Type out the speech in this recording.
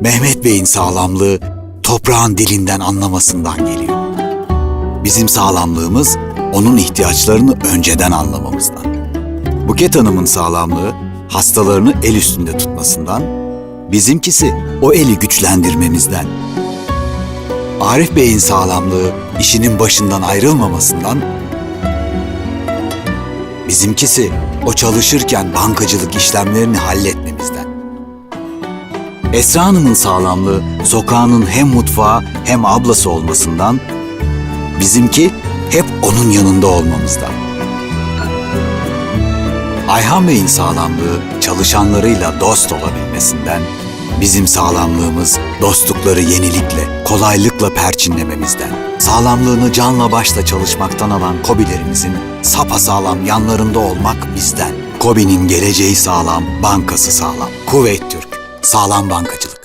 Mehmet Bey'in sağlamlığı toprağın dilinden anlamasından geliyor. Bizim sağlamlığımız onun ihtiyaçlarını önceden anlamamızdan. Buket Hanım'ın sağlamlığı hastalarını el üstünde tutmasından, bizimkisi o eli güçlendirmemizden. Arif Bey'in sağlamlığı işinin başından ayrılmamasından, bizimkisi o çalışırken bankacılık işlemlerini halletmemizden. Esra Hanım'ın sağlamlığı sokağının hem mutfağı hem ablası olmasından, bizimki hep onun yanında olmamızdan. Ayhan Bey'in sağlamlığı çalışanlarıyla dost olabilmesinden, bizim sağlamlığımız dostlukları yenilikle, kolaylıkla perçinlememizden, sağlamlığını canla başla çalışmaktan alan kobilerimizin sapasağlam yanlarında olmak bizden. Kobi'nin geleceği sağlam, bankası sağlam. Kuvvet Türk, sağlam bankacılık.